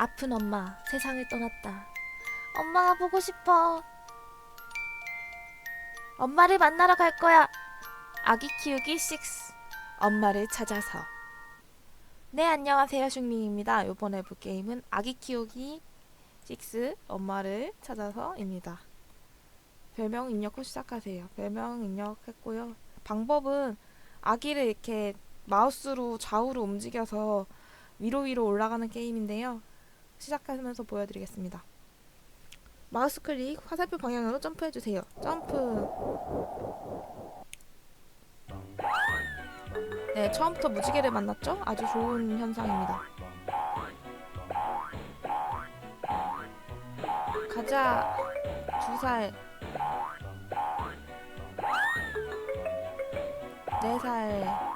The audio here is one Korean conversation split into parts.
아픈 엄마 세상을 떠났다. 엄마가 보고 싶어. 엄마를 만나러 갈 거야. 아기 키우기 6. 엄마를 찾아서. 네, 안녕하세요. 슝밍입니다. 이번에 해볼 게임은 아기 키우기 6 엄마를 찾아서입니다. 별명 입력 후 시작하세요. 별명 입력했고요. 방법은 아기를 이렇게 마우스로 좌우로 움직여서 위로 위로 올라가는 게임인데요. 시작하면서 보여드리겠습니다. 마우스 클릭 화살표 방향으로 점프해 주세요. 점프. 네, 처음부터 무지개를 만났죠? 아주 좋은 현상입니다. 가자. 두 살. 네 살.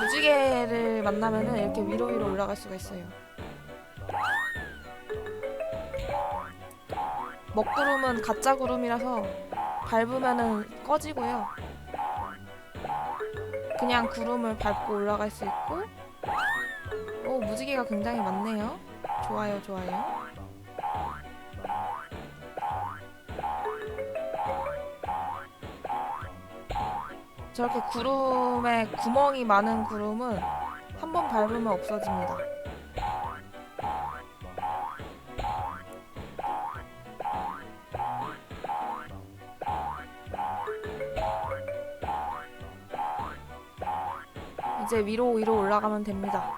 무지개를 만나면은 이렇게 위로 위로 올라갈 수가 있어요. 먹구름은 가짜 구름이라서 밟으면은 꺼지고요. 그냥 구름을 밟고 올라갈 수 있고 오 무지개가 굉장히 많네요. 좋아요 좋아요. 저렇게 구름에 구멍이 많은 구름은 한 번 밟으면 없어집니다. 이제 위로 위로 올라가면 됩니다.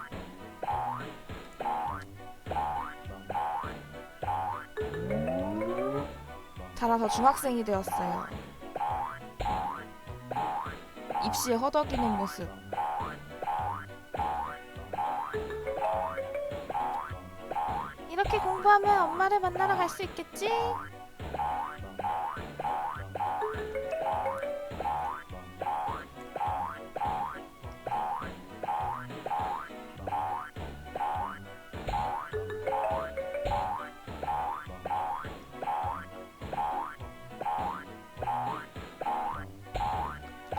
자라서 중학생이 되었어요. 입시에 허덕이는 모습. 이렇게 공부하면 엄마를 만나러 갈 수 있겠지?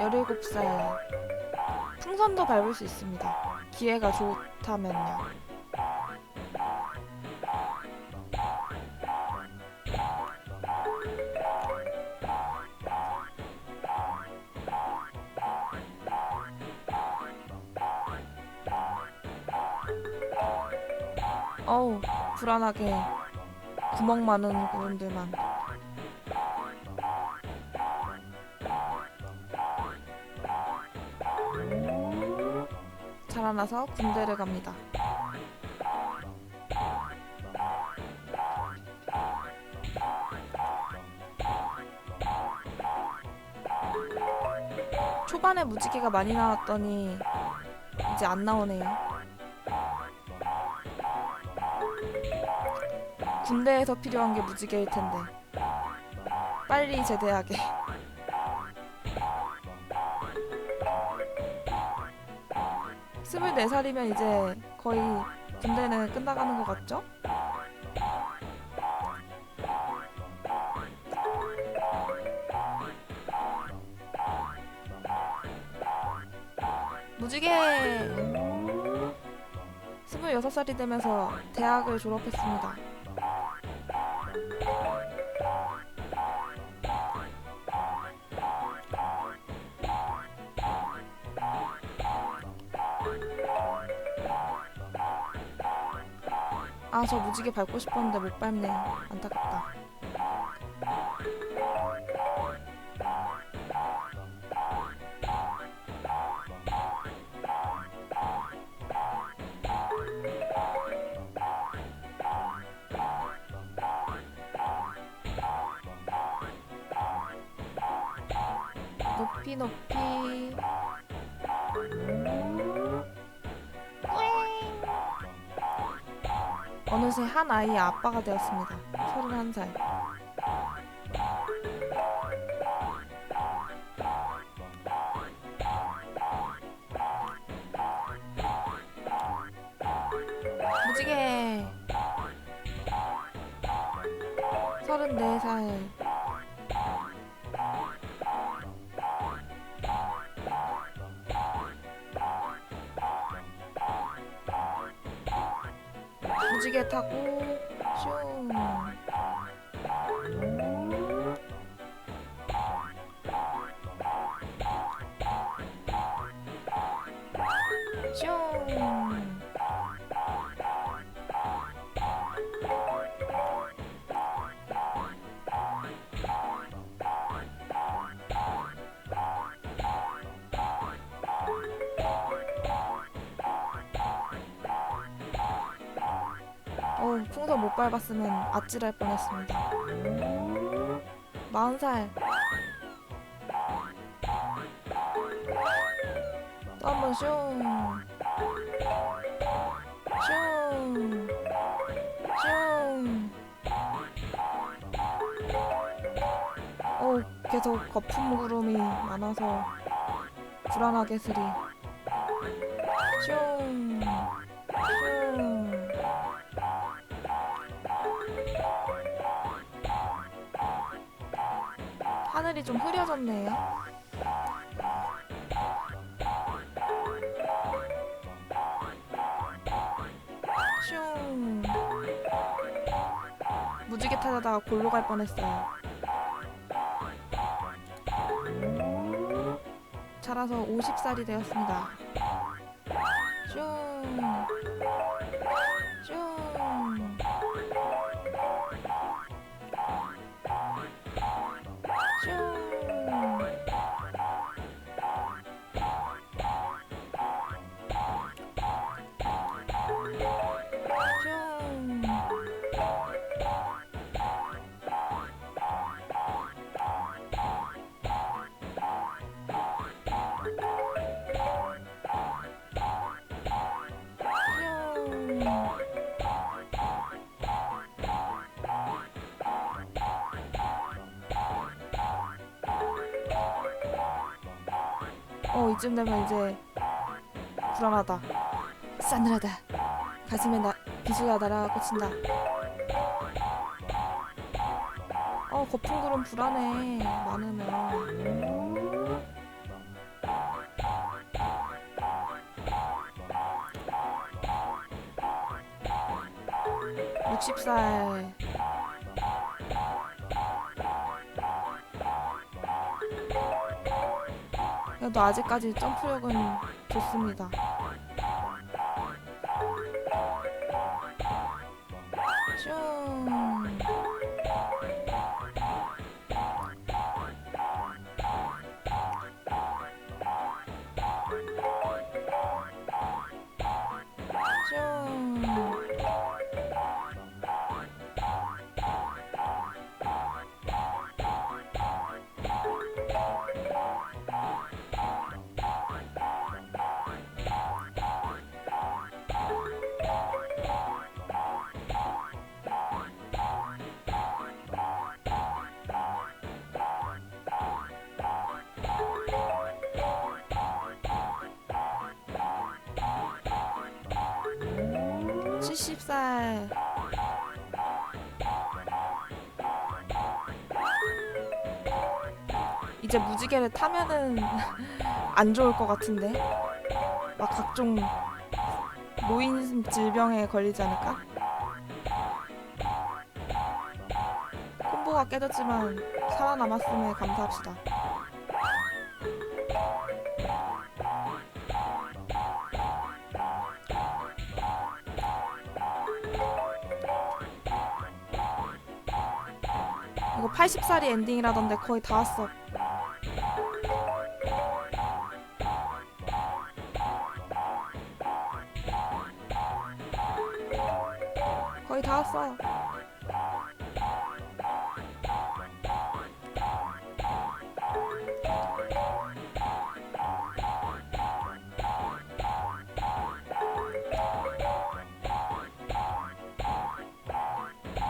열일곱 살 풍선도 밟을 수 있습니다. 기회가 좋다면요. 어우 불안하게 구멍 많은 구름들만 자라나서 군대를 갑니다. 초반에 무지개가 많이 나왔더니 이제 안 나오네요. 군대에서 필요한 게 무지개일 텐데 빨리 제대하게. 스물네 살이면 이제 거의 군대는 끝나가는 것 같죠? 무지개! 스물여섯 살이 되면서 대학을 졸업했습니다. 아, 저 무지개 밟고 싶었는데 못 밟네. 안타깝다. 높이 높이 어느새 한 아이의 아빠가 되었습니다. 31살. 무지개. 34살. 무지개 타고 슝. 슝. 어, 풍선 못 밟았으면 아찔할 뻔했습니다. 마흔 살. 또 한 번 슝. 슝. 슝. 어, 계속 거품 구름이 많아서 불안하게 스리. 슝. 슝. 하늘이 좀 흐려졌네요. 슝. 무지개 타다가 골로 갈 뻔했어요. 자라서 50살이 되었습니다. 어 이쯤 되면 이제 불안하다. 싸늘하다. 가슴에 나 비수가 날아 꽂힌다. 어 거품 구름 불안해. 많으면. 60살 그래도 아직까지 점프력은 좋습니다. 70살. 이제 무지개를 타면은 안 좋을 것 같은데. 막 각종 노인 질병에 걸리지 않을까? 콤보가 깨졌지만 살아남았음에 감사합시다. 80살이 엔딩이라던데 거의 다 왔어. 거의 다 왔어.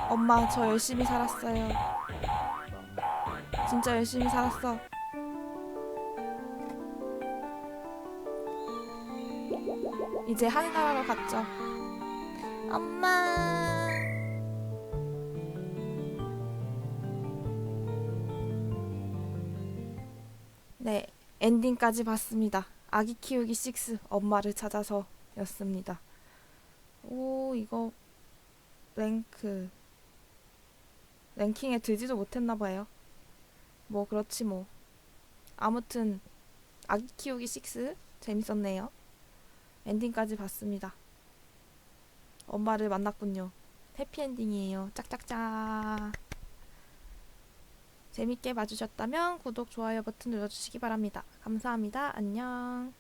엄마, 저 열심히 살았어요. 진짜 열심히 살았어. 이제 하늘나라로 갔죠. 엄마. 네, 엔딩까지 봤습니다. 아기 키우기 6 엄마를 찾아서였습니다. 오, 이거 랭크 랭킹에 들지도 못했나 봐요. 뭐 그렇지 뭐. 아무튼 아기 키우기 6 재밌었네요. 엔딩까지 봤습니다. 엄마를 만났군요. 해피엔딩이에요. 짝짝짝. 재밌게 봐주셨다면 구독, 좋아요 버튼 눌러주시기 바랍니다. 감사합니다. 안녕.